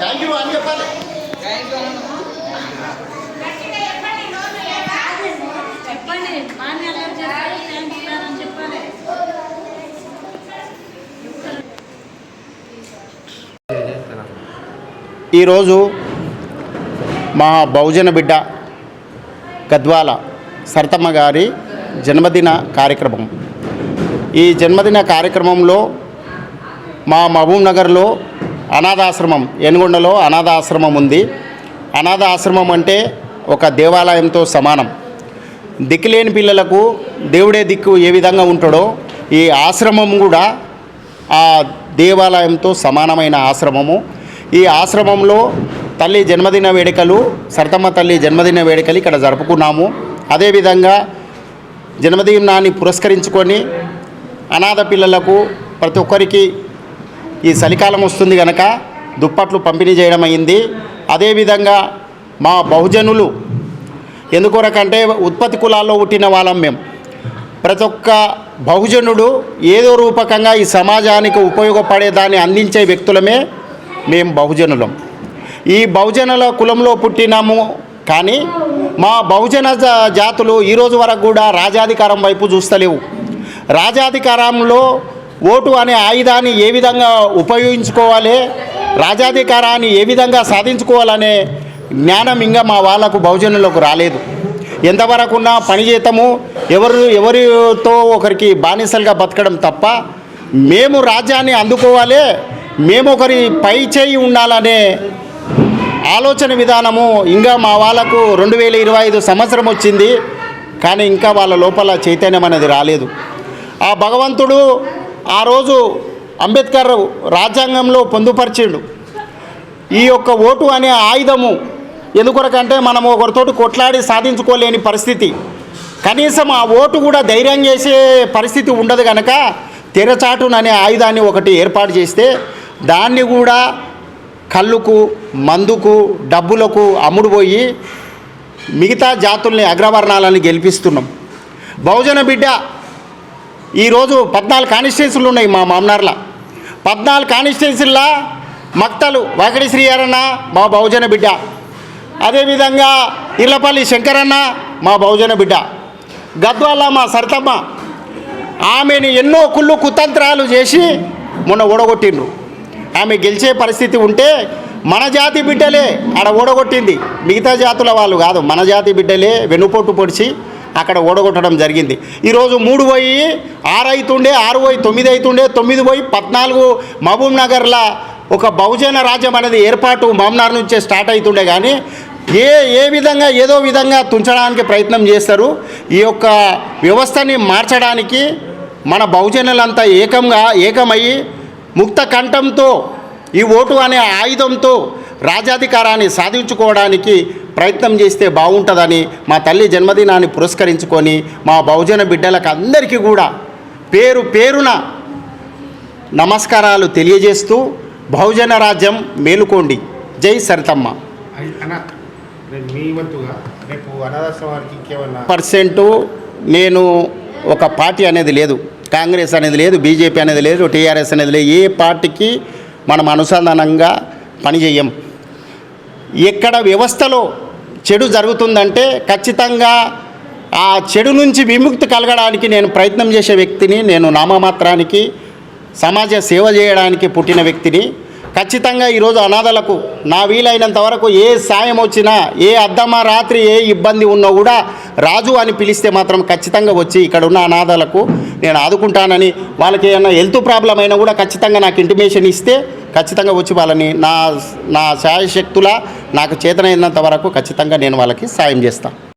Thank you అని చెప్పాలి. ఈరోజు మా బహుజన బిడ్డ గద్వాల సరతమ్మ గారి జన్మదిన కార్యక్రమం. ఈ జన్మదిన కార్యక్రమంలో మా మహబూబ్ నగర్లో అనాథాశ్రమం ఎనుగొండలో అనాథాశ్రమం ఉంది. అనాథ ఆశ్రమం అంటే ఒక దేవాలయంతో సమానం. దిక్కులేని పిల్లలకు దేవుడే దిక్కు ఏ విధంగా ఉంటాడో ఈ ఆశ్రమం కూడా ఆ దేవాలయంతో సమానమైన ఆశ్రమము. ఈ ఆశ్రమంలో తల్లి జన్మదిన వేడుకలు సరతమ్మ తల్లి జన్మదిన వేడుకలు ఇక్కడ జరుపుకున్నాము. అదేవిధంగా జన్మదినాన్ని పురస్కరించుకొని అనాథ పిల్లలకు ప్రతి ఒక్కరికి ఈ చలికాలం వస్తుంది కనుక దుప్పట్లు పంపిణీ చేయడం అయింది. అదేవిధంగా మా బహుజనులు ఎందుకొరకంటే ఉత్పత్తి కులాల్లో పుట్టిన వాళ్ళం మేము ప్రతి ఒక్క బహుజనుడు ఏదో రూపకంగా ఈ సమాజానికి ఉపయోగపడే దాన్ని అందించే వ్యక్తులమే మేము బహుజనులం. ఈ బహుజనుల కులంలో పుట్టినాము కానీ మా బహుజన జాతులు ఈరోజు వరకు కూడా రాజాధికారం వైపు చూస్తలేవు. రాజాధికారంలో ఓటు అనే ఆయుధాన్ని ఏ విధంగా ఉపయోగించుకోవాలి? రాజాధికారాన్ని ఏ విధంగా సాధించుకోవాలనే జ్ఞానం ఇంకా మా వాళ్ళకు బహుజనులకు రాలేదు. ఎంతవరకు ఉన్నా పని చేతము ఎవరు ఎవరితో ఒకరికి బానిసలుగా బతకడం తప్ప మేము రాజ్యాన్ని అందుకోవాలి మేము ఒకరి పై చేయి ఉండాలనే ఆలోచన విధానము ఇంకా మా వాళ్ళకు రెండు వేల ఇరవై ఐదు సంవత్సరం వచ్చింది. కానీ ఇంకా వాళ్ళ లోపల చైతన్యం అనేది రాలేదు. ఆ భగవంతుడు ఆ రోజు అంబేద్కర్ రాజ్యాంగంలో పొందుపరిచిండు. ఈ యొక్క ఓటు అనే ఆయుధము ఎందుకొరకంటే మనం ఒకరితోటి కొట్లాడి సాధించుకోలేని పరిస్థితి. కనీసం ఆ ఓటు కూడా ధైర్యం చేసే పరిస్థితి ఉండదు కనుక తెరచాటును అనే ఆయుధాన్ని ఒకటి ఏర్పాటు చేస్తే దాన్ని కూడా కళ్ళుకు మందుకు డబ్బులకు అమ్ముడుపోయి మిగతా జాతుల్ని అగ్రవర్ణాలను గెలిపిస్తున్నాం. బహుజన బిడ్డ ఈరోజు పద్నాలుగు కాన్స్టిట్యున్సీలు ఉన్నాయి మా మామనార్ల. పద్నాలుగు కాన్స్టిట్యున్సీల్లో మక్తలు వాకడి శ్రీయారన్న మా బహుజన బిడ్డ. అదేవిధంగా ఇళ్ళపల్లి శంకరన్న మా బహుజన బిడ్డ. గద్వాల మా సరతమ్మ. ఆమెను ఎన్నో కుళ్ళు కుతంత్రాలు చేసి మొన్న ఓడగొట్టిండ్రు. ఆమె గెలిచే పరిస్థితి ఉంటే మన జాతి బిడ్డలే ఆడ ఓడగొట్టింది. మిగతా జాతుల వాళ్ళు కాదు మన జాతి బిడ్డలే వెనుపోటు పొడిచి అక్కడ ఓడగొట్టడం జరిగింది. ఈరోజు మూడు పోయి ఆరు అవుతుండే ఆరు పోయి తొమ్మిది అవుతుండే తొమ్మిది పోయి పద్నాలుగు మహబూబ్ నగర్ల ఒక బహుజన రాజ్యం అనేది ఏర్పాటు మామనార్ నుంచే స్టార్ట్ అవుతుండే కానీ ఏ ఏ విధంగా ఏదో విధంగా తుంచడానికి ప్రయత్నం చేస్తారు. ఈ యొక్క వ్యవస్థని మార్చడానికి మన బహుజనులంతా ఏకంగా ఏకమయ్యి ముక్త కంఠంతో ఈ ఓటు అనే ఆయుధంతో రాజాధికారాన్ని సాధించుకోవడానికి ప్రయత్నం చేస్తే బాగుంటుందని మా తల్లి జన్మదినాన్ని పురస్కరించుకొని మా బహుజన బిడ్డలకు అందరికీ కూడా పేరు పేరున నమస్కారాలు తెలియజేస్తూ బహుజన రాజ్యం మేలుకోండి. జై సరితమ్మ. పర్సెంటు నేను ఒక పార్టీ అనేది లేదు. కాంగ్రెస్ అనేది లేదు బీజేపీ అనేది లేదు టీఆర్ఎస్ అనేది లేదు. ఏ పార్టీకి మనం అనుసంధానంగా పనిచేయం. ఎక్కడ వ్యవస్థలో చెడు జరుగుతుందంటే ఖచ్చితంగా ఆ చెడు నుంచి విముక్తి కలగడానికి నేను ప్రయత్నం చేసే వ్యక్తిని నేను నామమాత్రానికి సమాజ సేవ చేయడానికి పుట్టిన వ్యక్తిని. ఖచ్చితంగా ఈరోజు అనాథలకు నా వీలైనంత వరకు ఏ సాయం వచ్చినా ఏ అద్దమా రాత్రి ఏ ఇబ్బంది ఉన్నా కూడా రాజు అని పిలిస్తే మాత్రం ఖచ్చితంగా వచ్చి ఇక్కడ ఉన్న అనాథలకు నేను ఆదుకుంటానని వాళ్ళకి ఏమైనా హెల్త్ ప్రాబ్లం అయినా కూడా ఖచ్చితంగా నాకు ఇంటిమేషన్ ఇస్తే ఖచ్చితంగా వచ్చి వాళ్ళని నా నా శాయశక్తుల నాకు చేతనైనంత వరకు ఖచ్చితంగా నేను వాళ్ళకి సాయం చేస్తాను